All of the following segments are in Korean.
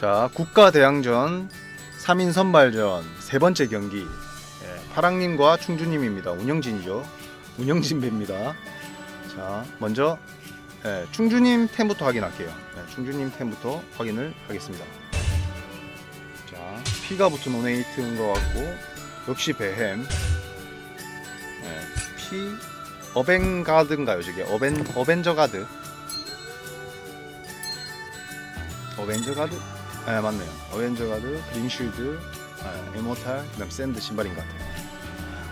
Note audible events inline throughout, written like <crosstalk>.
자 국가대항전 3인 선발전 세 번째 경기 예, 파랑님과 충주님입니다. 운영진이죠. 운영진 배입니다. 자 먼저 예, 충주님 템부터 확인할게요. 예, 충주님 템부터 확인을 하겠습니다. 자 피가 붙은 오네이트인 것 같고 역시 배햄 예, 피 어벤가드인가요 저게 어벤 어벤저 가드 어벤저 가드 네 맞네요. 어벤저 가드 그린쉴드 네, 이모탈 그 다음 샌드 신발인 것 같아요.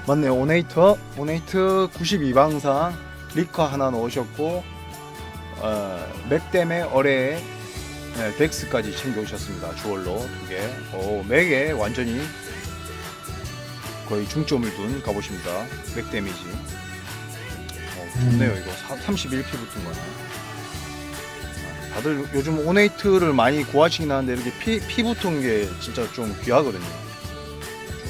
맞네요. 오네이터 오네이트 92방상 리커 하나 넣으셨고 어, 맥댐의 어뢰에 네, 덱스까지 챙겨오셨습니다. 주얼로 두 개. 오 맥에 완전히 거의 중점을 둔 갑옷입니다. 맥 데미지. 어, 좋네요. 이거 31피 붙은 거네. 아, 다들 요즘 오네이트를 많이 구하시긴 하는데 이렇게 피, 피 붙은 게 진짜 좀 귀하거든요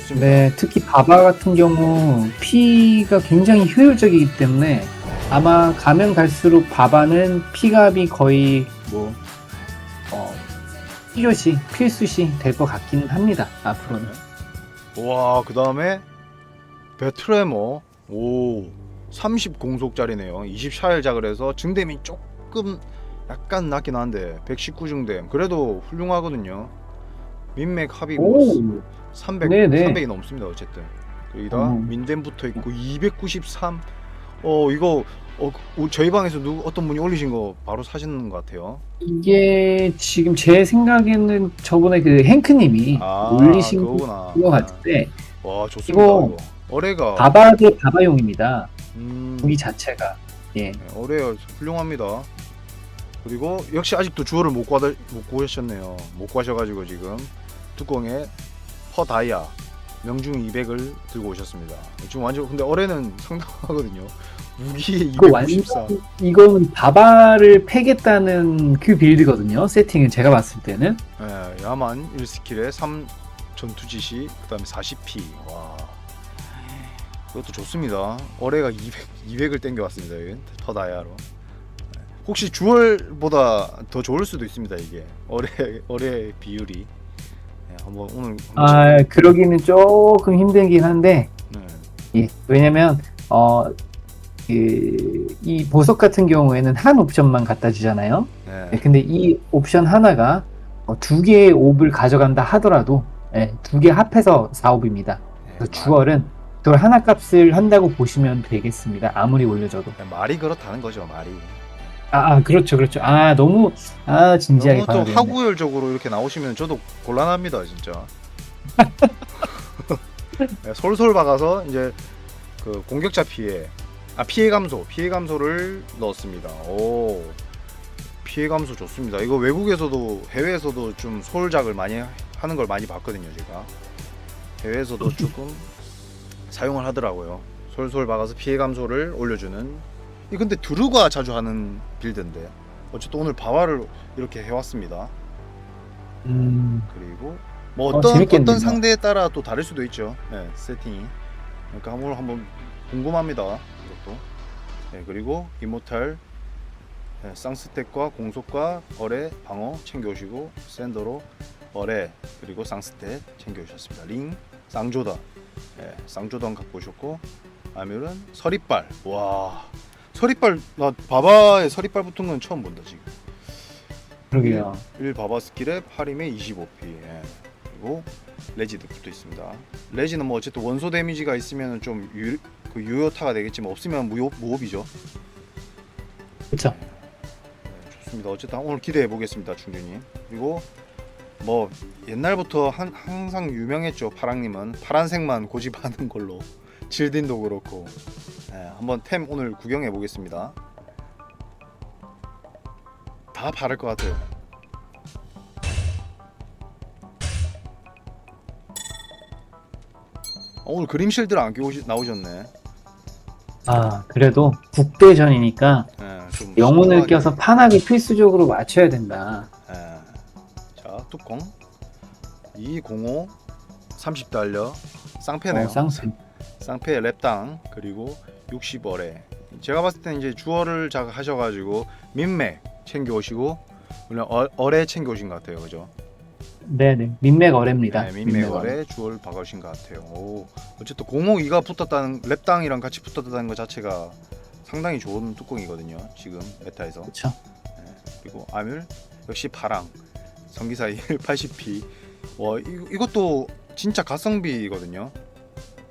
좋습니다 네, 특히 바바 같은 경우 피가 굉장히 효율적이기 때문에 아마 가면 갈수록 바바는 피값이 거의 뭐 어, 필요시 필수시 될 것 같기는 합니다. 앞으로는. 와, 그 다음에 배트레머 오, 30 공속짜리네요. 20 샤일 작을 해서 증댐이 조금 약간 낮긴 한데 119 증댐 그래도 훌륭하거든요. 민맥 합이고 300 네네. 300이 넘습니다. 어쨌든 여기다 어. 민댐 붙어 있고 293. 어 이거 어, 그- 저희 방에서 누구 어떤 분이 올리신 거 바로 사시는 것 같아요. 이게 지금 제 생각에는 저번에 그 행크님이 아, 올리신 그거구나. 것 같은데 와 좋습니다. 이거 이거, 어뢰가 바바 대 바바용입니다. 음, 무기 자체가. 예. 네, 어뢰 훌륭합니다. 그리고 역시 아직도 주어를 못 구하 못 구하셨네요. 못 구하셔가지고 지금 뚜껑에 퍼 다이아 명중 200을 들고 오셨습니다. 지금 완전 근데 어뢰는 상당하거든요. 완전 294. 이거는 바바를 패겠다는 그 빌드거든요. 세팅은 제가 봤을 때는. 예, 야만 1스킬에 3 전투 지시 그다음에 40p. 와. 이것도 좋습니다. 어뢰가 200 200을 땡겨 왔습니다. 여기 퍼 다이아로. 예. 혹시 주얼보다 더 좋을 수도 있습니다. 이게 어뢰 어뢰 <laughs> 비율이. 예, 한번 오늘 한번 아, 그러기는 조금 힘들긴 한데, 네. 예, 왜냐면, 어, 그, 이 보석 같은 경우에는 한 옵션만 갖다 주잖아요. 네. 예, 근데 이 옵션 하나가 어, 두 개의 옵을 가져간다 하더라도, 예, 두개 합해서 4옵입니다. 네, 그래서 주얼은 주얼 하나 값을 한다고 보시면 되겠습니다. 아무리 올려줘도. 말- 말이 그렇다는 거죠. 말이. 아, 아, 그렇죠, 그렇죠. 아, 너무, 아, 진지하게 너무 또 봐야 되네. 하구열적으로 이렇게 나오시면 저도 곤란합니다 진짜. <laughs> 네, 솔솔 박아서 이제 그 공격자 피해, 아 피해 감소, 피해 감소를 넣었습니다. 오, 피해 감소 좋습니다. 이거 외국에서도 해외에서도 좀 소울작을 많이 하는 걸 많이 봤거든요 제가. 해외에서도 조금 사용을 하더라고요. 솔솔 박아서 피해 감소를 올려주는. 이 근데 두루가 자주 하는 빌드인데 어쨌든 오늘 바와를 이렇게 해왔습니다. 음, 그리고 뭐 어, 어떤 재밌겠네요. 어떤 상대에 따라 또 다를 수도 있죠. 네, 세팅이. 그러니까 한번 한번 궁금합니다. 이것도. 네, 그리고 이모탈 네, 쌍스택과 공속과 어뢰 방어 챙겨오시고 샌더로 어뢰 그리고 쌍스택 챙겨오셨습니다. 링 쌍조던 네, 쌍조던 갖고 오셨고 아뮤는 서리빨 와 서리빨 나 바바에 서리빨 붙은 건 처음 본다 지금. 그러게요. 1 바바 스킬에 8임에 25p 예. 그리고 레지도 붙어 있습니다. 레지는 뭐 어쨌든 원소 데미지가 있으면 좀 유, 그 유효타가 되겠지만 없으면 무효, 무호비죠. 그쵸. 네, 좋습니다. 어쨌든 오늘 기대해 보겠습니다, 충준님. 그리고 뭐 옛날부터 한, 항상 유명했죠. 파랑님은 파란색만 고집하는 걸로 <laughs> 질딘도 그렇고 예, 한번 템 오늘 구경해 보겠습니다. 다 바를 것 같아요. 어, 오늘 그림 실드를 안 끼고 나오셨네. 아, 그래도 국대전이니까 예, 좀 영혼을. 껴서 판하기 필수적으로 맞춰야 된다. 예. 자 뚜껑 205 30 달러 쌍패네요. 어, 쌍수. 쌍패 랩당 그리고 60월에 제가 봤을 때는 이제 주어를 자 하셔가지고 민맥 챙겨 오시고 물론 어, 어뢰 챙겨 오신 것 같아요, 그죠? 네네. 민맥 어뢰입니다. 네, 민맥월에 주얼 박아주신 것 같아요. 오, 어쨌든 052가 붙었다는 랩당이랑 같이 붙었다는 것 자체가 상당히 좋은 뚜껑이거든요. 지금 메타에서. 그렇죠. 네, 그리고 아뮬 역시 파랑 전기사 180p. <laughs> 와 이, 이것도 진짜 가성비거든요.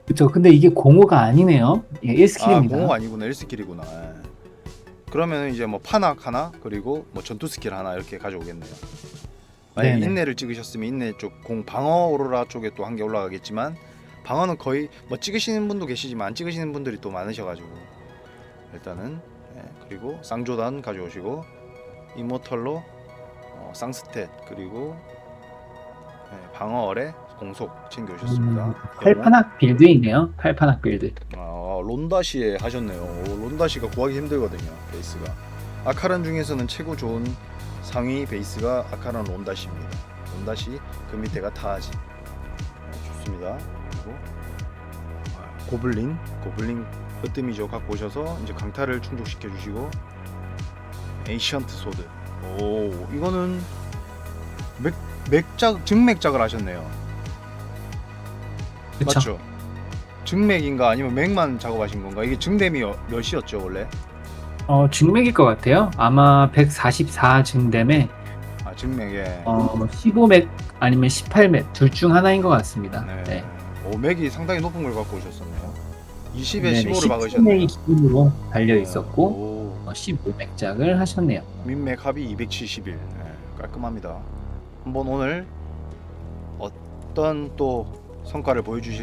그렇죠. 근데 이게 공호가 아니네요. 예, 아 1스킬입니다. 공호 아니구나 1스킬이구나. 예. 그러면 이제 뭐 파낙 하나 그리고 뭐 전투 스킬 하나 이렇게 가져오겠네요. 만약 네네. 인내를 찍으셨으면 인내 쪽 공 방어 오로라 쪽에 또 한 개 올라가겠지만 방어는 거의 뭐 찍으시는 분도 계시지만 안 찍으시는 분들이 또 많으셔가지고 일단은 예, 그리고 쌍조단 가져오시고 이모털로 어, 쌍스탯 그리고 예, 방어얼에 공속 챙겨오셨습니다. 음, 팔판학 빌드 있네요. 팔판학 빌드. 아, 론다시에 하셨네요. 오, 론다시가 구하기 힘들거든요. 베이스가. 아카란 중에서는 최고 좋은 상위 베이스가 아카란 론다시입니다. 론다시 그 밑에가 타지. 네, 좋습니다. 그리고 아, 고블린, 고블린 으뜸이죠. 갖고 오셔서 이제 강타를 충족시켜 주시고 에이션트 소드. 오, 이거는 맥 맥작 증맥작을 하셨네요. 그렇죠. 맞죠? 증맥인가 아니면 맥만 작업하신 건가? 이게 증댐이 어- 몇이었죠 원래? 어, 증맥일 것 같아요. 아마 144 증댐에 아 증맥에 어, 15맥 아니면 18맥 둘 중 하나인 것 같습니다. 네. 네. 오 맥이 상당히 높은 걸 갖고 오셨었네요. 20에 네네, 15를 박으셨네요. 17맥이 기본으로 달려 있었고 오, 어, 15맥작을 하셨네요. 민맥 합이 271. 네, 깔끔합니다. 한번 오늘 어떤 또 성과를 보여주실